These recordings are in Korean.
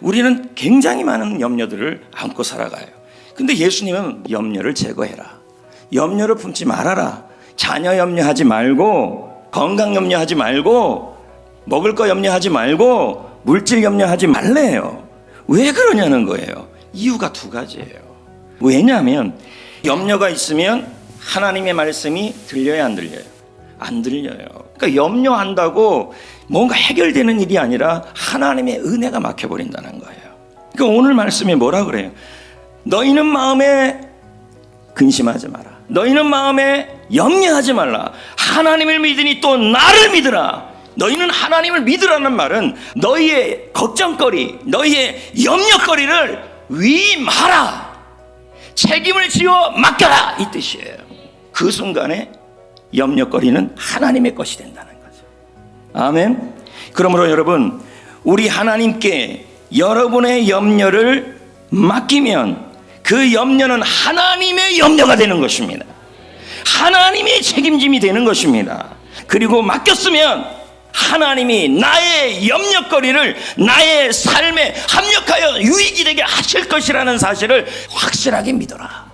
우리는 굉장히 많은 염려들을 안고 살아가요. 근데 예수님은 염려를 제거해라. 염려를 품지 말아라. 자녀 염려하지 말고 건강 염려하지 말고 먹을 거 염려하지 말고 물질 염려하지 말래요. 왜 그러냐는 거예요. 이유가 두 가지예요. 왜냐하면 염려가 있으면 하나님의 말씀이 들려야 안 들려요? 안 들려요. 그러니까 염려한다고 뭔가 해결되는 일이 아니라 하나님의 은혜가 막혀버린다는 거예요. 그러니까 오늘 말씀에 뭐라 그래요? 너희는 마음에 근심하지 마라. 너희는 마음에 염려하지 말라. 하나님을 믿으니 또 나를 믿으라. 너희는 하나님을 믿으라는 말은 너희의 걱정거리, 너희의 염려거리를 위임하라. 책임을 지어 맡겨라. 이 뜻이에요. 그 순간에 염려거리는 하나님의 것이 된다는 거죠. 아멘. 그러므로 여러분, 우리 하나님께 여러분의 염려를 맡기면 그 염려는 하나님의 염려가 되는 것입니다. 하나님의 책임짐이 되는 것입니다. 그리고 맡겼으면 하나님이 나의 염려거리를 나의 삶에 합력하여 유익이 되게 하실 것이라는 사실을 확실하게 믿어라.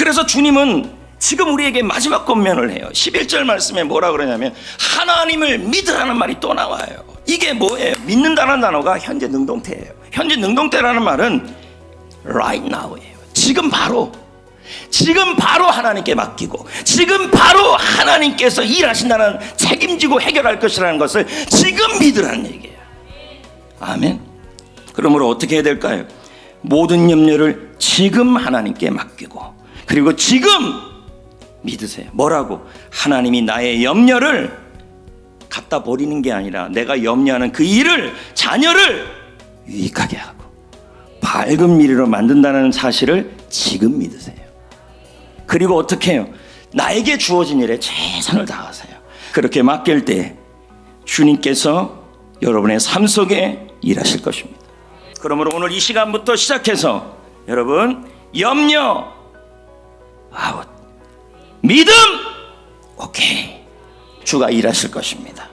그래서 주님은 지금 우리에게 마지막 권면을 해요. 11절 말씀에 뭐라 그러냐면 하나님을 믿으라는 말이 또 나와요. 이게 뭐예요? 믿는다는 단어가 현재 능동태예요. 현재 능동태라는 말은 right now예요. 지금 바로 지금 바로 하나님께 맡기고 지금 바로 하나님께서 일하신다는 책임지고 해결할 것이라는 것을 지금 믿으라는 얘기예요. 아멘. 그러므로 어떻게 해야 될까요? 모든 염려를 지금 하나님께 맡기고 그리고 지금 믿으세요. 뭐라고? 하나님이 나의 염려를 갖다 버리는 게 아니라 내가 염려하는 그 일을 자녀를 유익하게 하고 밝은 미래로 만든다는 사실을 지금 믿으세요. 그리고 어떻게 해요? 나에게 주어진 일에 최선을 다하세요. 그렇게 맡길 때 주님께서 여러분의 삶 속에 일하실 것입니다. 그러므로 오늘 이 시간부터 시작해서 여러분 염려 믿음 오케이 주가 일하실 것입니다.